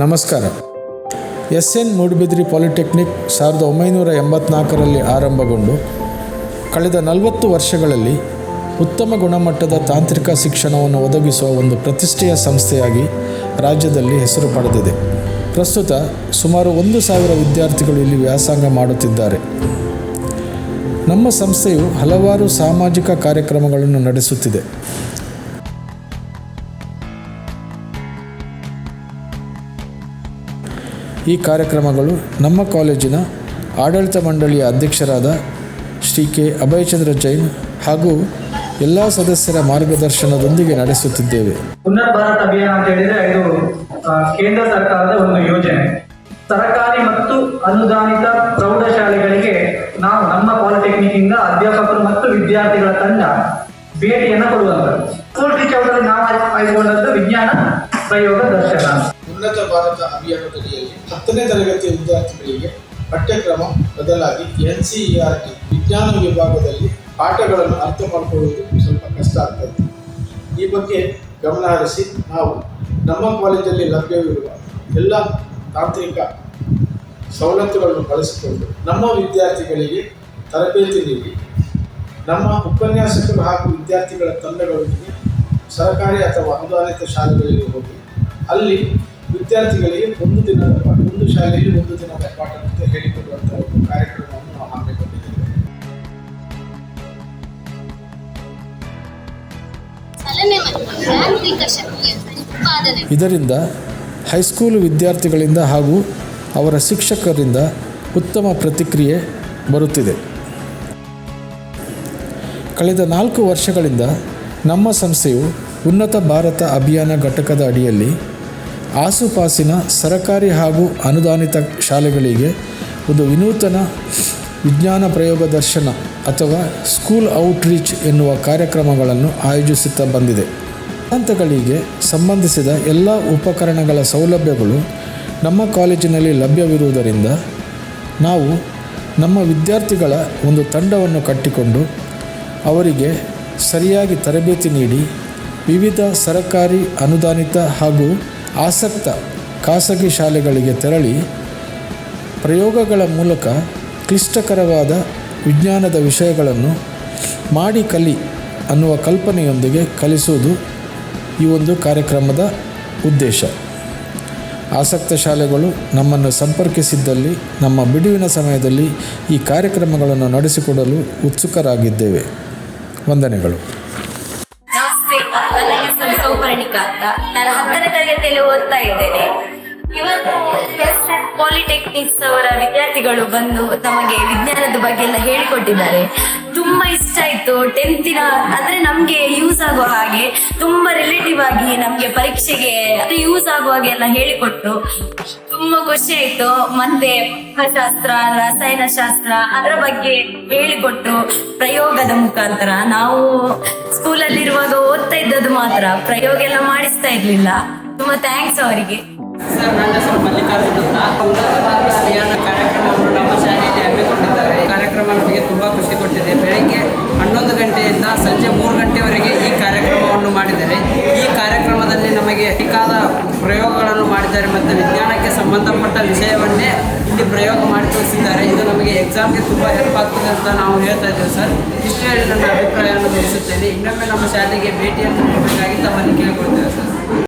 ನಮಸ್ಕಾರ. S N Moodbidri polytechnic ಸಾವಿರದ ಒಂಬೈನೂರ ಎಂಬತ್ನಾಲ್ಕರಲ್ಲಿ ಆರಂಭಗೊಂಡು ಕಳೆದ ನಲವತ್ತು ವರ್ಷಗಳಲ್ಲಿ ಉತ್ತಮ ಗುಣಮಟ್ಟದ ತಾಂತ್ರಿಕ ಶಿಕ್ಷಣವನ್ನು ಒದಗಿಸುವ ಒಂದು ಪ್ರತಿಷ್ಠೆಯ ಸಂಸ್ಥೆಯಾಗಿ ರಾಜ್ಯದಲ್ಲಿ ಹೆಸರು ಪಡೆದಿದೆ. ಪ್ರಸ್ತುತ ಸುಮಾರು ಒಂದು ಸಾವಿರ ವಿದ್ಯಾರ್ಥಿಗಳು ಇಲ್ಲಿ ವ್ಯಾಸಂಗ ಮಾಡುತ್ತಿದ್ದಾರೆ. ನಮ್ಮ ಸಂಸ್ಥೆಯು ಹಲವಾರು ಸಾಮಾಜಿಕ ಕಾರ್ಯಕ್ರಮಗಳನ್ನು ನಡೆಸುತ್ತಿದೆ. ಈ ಕಾರ್ಯಕ್ರಮಗಳು ನಮ್ಮ ಕಾಲೇಜಿನ ಆಡಳಿತ ಮಂಡಳಿಯ ಅಧ್ಯಕ್ಷರಾದ ಶ್ರೀ ಕೆ ಅಭಯಚಂದ್ರ ಜೈನ್ ಹಾಗೂ ಎಲ್ಲ ಸದಸ್ಯರ ಮಾರ್ಗದರ್ಶನದೊಂದಿಗೆ ನಡೆಸುತ್ತಿದ್ದೇವೆ. ಉನ್ನತ ಭಾರತ್ ಅಭಿಯಾನ ಅಂತ ಹೇಳಿದ್ರೆ ಇದು ಕೇಂದ್ರ ಸರ್ಕಾರದ ಒಂದು ಯೋಜನೆ. ಸರ್ಕಾರಿ ಮತ್ತು ಅನುದಾನಿತ ಪ್ರೌಢಶಾಲೆಗಳಿಗೆ ನಾವು ನಮ್ಮ ಪಾಲಿಟೆಕ್ನಿಕ್ ಇಂದ ಅಧ್ಯಾಪಕರು ಮತ್ತು ವಿದ್ಯಾರ್ಥಿಗಳ ತಂಡ ಭೇಟಿಯನ್ನು ಕೊಡುವಂತ ಸ್ಕೂಲ್ ಟೀಚರ್ ನಾವು ಆಯ್ದುಕೊಂಡದ್ದು ವಿಜ್ಞಾನ ಪ್ರಯೋಗ ದರ್ಶನ. ಉನ್ನತ ಭಾರತ ಅಭಿಯಾನದಡಿಯಲ್ಲಿ ಹತ್ತನೇ ತರಗತಿಯ ವಿದ್ಯಾರ್ಥಿಗಳಿಗೆ ಪಠ್ಯಕ್ರಮ ಬದಲಾಗಿ ಎನ್ ಸಿ ಆರ್ ಟಿ ವಿಜ್ಞಾನ ವಿಭಾಗದಲ್ಲಿ ಪಾಠಗಳನ್ನು ಅರ್ಥ ಮಾಡಿಕೊಳ್ಳುವುದು ಸ್ವಲ್ಪ ಕಷ್ಟ ಆಗ್ತದೆ. ಈ ಬಗ್ಗೆ ಗಮನ ಹರಿಸಿ ನಾವು ನಮ್ಮ ಕಾಲೇಜಲ್ಲಿ ಲಭ್ಯವಿರುವ ಎಲ್ಲ ತಾಂತ್ರಿಕ ಸವಲತ್ತುಗಳನ್ನು ಬಳಸಿಕೊಂಡು ನಮ್ಮ ವಿದ್ಯಾರ್ಥಿಗಳಿಗೆ ತರಬೇತಿ ನೀಡಿ ನಮ್ಮ ಉಪನ್ಯಾಸಕರು ಹಾಗೂ ವಿದ್ಯಾರ್ಥಿಗಳ ತಂಡಗಳೊಂದಿಗೆ ಸರ್ಕಾರಿ ಅಥವಾ ಅನುದಾನಿತ ಶಾಲೆಗಳಿಗೆ ಹೋಗಿ ಅಲ್ಲಿ ವಿದ್ಯಾರ್ಥಿಗಳಿಗೆ ಒಂದು ದಿನದ ಪಾಠ ಒಂದು ಶಾಲೆಯಲ್ಲಿ ಒಂದು ದಿನದ ಪಾಠ ಅಂತ ಹೇಳಿಕೊಡುವಂಥ ಒಂದು ಕಾರ್ಯಕ್ರಮವನ್ನು ನಾವು ಹಮ್ಮಿಕೊಂಡಿದ್ದೇವೆ. ಇದರಿಂದ ಹೈಸ್ಕೂಲ್ ವಿದ್ಯಾರ್ಥಿಗಳಿಂದ ಹಾಗೂ ಅವರ ಶಿಕ್ಷಕರಿಂದ ಉತ್ತಮ ಪ್ರತಿಕ್ರಿಯೆ ಬರುತ್ತಿದೆ. ಕಳೆದ ನಾಲ್ಕು ವರ್ಷಗಳಿಂದ ನಮ್ಮ ಸಂಸ್ಥೆಯು ಉನ್ನತ ಭಾರತ ಅಭಿಯಾನ ಘಟಕದ ಅಡಿಯಲ್ಲಿ ಆಸುಪಾಸಿನ ಸರಕಾರಿ ಹಾಗೂ ಅನುದಾನಿತ ಶಾಲೆಗಳಿಗೆ ಒಂದು ವಿನೂತನ ವಿಜ್ಞಾನ ಪ್ರಯೋಗ ದರ್ಶನ ಅಥವಾ ಸ್ಕೂಲ್ ಔಟ್ರೀಚ್ ಎನ್ನುವ ಕಾರ್ಯಕ್ರಮಗಳನ್ನು ಆಯೋಜಿಸುತ್ತಾ ಬಂದಿದೆ. ಹಂತಗಳಿಗೆ ಸಂಬಂಧಿಸಿದ ಎಲ್ಲ ಉಪಕರಣಗಳ ಸೌಲಭ್ಯಗಳು ನಮ್ಮ ಕಾಲೇಜಿನಲ್ಲಿ ಲಭ್ಯವಿರುವುದರಿಂದ ನಾವು ನಮ್ಮ ವಿದ್ಯಾರ್ಥಿಗಳ ಒಂದು ತಂಡವನ್ನು ಕಟ್ಟಿಕೊಂಡು ಅವರಿಗೆ ಸರಿಯಾಗಿ ತರಬೇತಿ ನೀಡಿ ವಿವಿಧ ಸರಕಾರಿ, ಅನುದಾನಿತ ಹಾಗೂ ಆಸಕ್ತ ಖಾಸಗಿ ಶಾಲೆಗಳಿಗೆ ತೆರಳಿ ಪ್ರಯೋಗಗಳ ಮೂಲಕ ಕ್ಲಿಷ್ಟಕರವಾದ ವಿಜ್ಞಾನದ ವಿಷಯಗಳನ್ನು ಮಾಡಿ ಕಲಿ ಅನ್ನುವ ಕಲ್ಪನೆಯೊಂದಿಗೆ ಕಲಿಸುವುದು ಈ ಒಂದು ಕಾರ್ಯಕ್ರಮದ ಉದ್ದೇಶ. ಆಸಕ್ತ ಶಾಲೆಗಳು ನಮ್ಮನ್ನು ಸಂಪರ್ಕಿಸಿದ್ದಲ್ಲಿ, ನಮ್ಮ ಬಿಡುವಿನ ಸಮಯದಲ್ಲಿ ಈ ಕಾರ್ಯಕ್ರಮಗಳನ್ನು ನಡೆಸಿಕೊಡಲು ಉತ್ಸುಕರಾಗಿದ್ದೇವೆ. ವಂದನೆಗಳು. ಸೌಪರ್ಣಿಕಾ ಅಂತ ನಾನು ಹತ್ತನೇ ತರಗತಿಯಲ್ಲಿ ಓದ್ತಾ ಇದ್ದೇನೆ. ಇವತ್ತು ಪಾಲಿಟೆಕ್ನಿಕ್ಸ್ ಅವರ ವಿದ್ಯಾರ್ಥಿಗಳು ಬಂದು ತಮಗೆ ವಿಜ್ಞಾನದ ಬಗ್ಗೆ ಎಲ್ಲ ಹೇಳಿಕೊಟ್ಟಿದ್ದಾರೆ. ತುಂಬಾ ಇಷ್ಟ ಆಯ್ತು. ಟೆಂತಿನ ಅಂದ್ರೆ ನಮ್ಗೆ ಯೂಸ್ ಆಗುವ ಹಾಗೆ ತುಂಬಾ ರಿಲೇಟಿವ್ ಆಗಿ ನಮ್ಗೆ ಪರೀಕ್ಷೆಗೆ ಯೂಸ್ ಆಗುವ ಹಾಗೆ ಎಲ್ಲ ಹೇಳಿಕೊಟ್ರು. ತುಂಬಾ ಖುಷಿ ಆಯ್ತು. ಮತ್ತೆ ಶಾಸ್ತ್ರ ರಸಾಯನ ಶಾಸ್ತ್ರ ಅದರ ಬಗ್ಗೆ ಹೇಳಿಕೊಟ್ರು. ಪ್ರಯೋಗದ ಮುಖಾಂತರ ನಾವು ಸ್ಕೂಲಲ್ಲಿರುವಾಗ ಓದ್ತಾ ಇದ್ದದ್ದು ಮಾತ್ರ. ಪ್ರಯೋಗ ಎಲ್ಲ ಮಾಡಿಸ್ತಾ ಇರ್ಲಿಲ್ಲ. ತುಂಬಾ ಥ್ಯಾಂಕ್ಸ್ ಅವರಿಗೆ. ಸರ್, ನನ್ನ ಹೆಸರು ಮಲ್ಲಿಕಾರ್ಜುನ್ ಅಂತ ಅಭಿಯಾನ ಕಾರ್ಯಕ್ರಮವನ್ನು ನಮ್ಮ ಶಾಲೆಯಲ್ಲಿ ಹಮ್ಮಿಕೊಂಡಿದ್ದಾರೆ. ಕಾರ್ಯಕ್ರಮ ನಮಗೆ ತುಂಬ ಖುಷಿ ಕೊಟ್ಟಿದೆ. ಬೆಳಗ್ಗೆ ಹನ್ನೊಂದು ಗಂಟೆಯಿಂದ ಸಂಜೆ ಮೂರು ಗಂಟೆವರೆಗೆ ಈ ಕಾರ್ಯಕ್ರಮವನ್ನು ಮಾಡಿದ್ದಾರೆ. ಈ ಕಾರ್ಯಕ್ರಮದಲ್ಲಿ ನಮಗೆ ಬೇಕಾದ ಪ್ರಯೋಗಗಳನ್ನು ಮಾಡಿದ್ದಾರೆ ಮತ್ತು ವಿಜ್ಞಾನಕ್ಕೆ ಸಂಬಂಧಪಟ್ಟ ವಿಷಯವನ್ನೇ ಇಲ್ಲಿ ಪ್ರಯೋಗ ಮಾಡಿ ತೋರಿಸಿದ್ದಾರೆ. ಇದು ನಮಗೆ ಎಕ್ಸಾಮ್ಗೆ ತುಂಬ ಹೆಲ್ಪ್ ಆಗ್ತದೆ ಅಂತ ನಾವು ಹೇಳ್ತಾ ಇದ್ದೇವೆ ಸರ್. ಇಷ್ಟು ಹೇಳಿ ನನ್ನ ಅಭಿಪ್ರಾಯವನ್ನು ತಿಳಿಸುತ್ತೇನೆ. ಇನ್ನೊಮ್ಮೆ ನಮ್ಮ ಶಾಲೆಗೆ ಭೇಟಿಯನ್ನು ನೀಡಬೇಕಾಗಿ ತಮ್ಮಲ್ಲಿ ಕೇಳಿಕೊಳ್ತೇವೆ ಸರ್.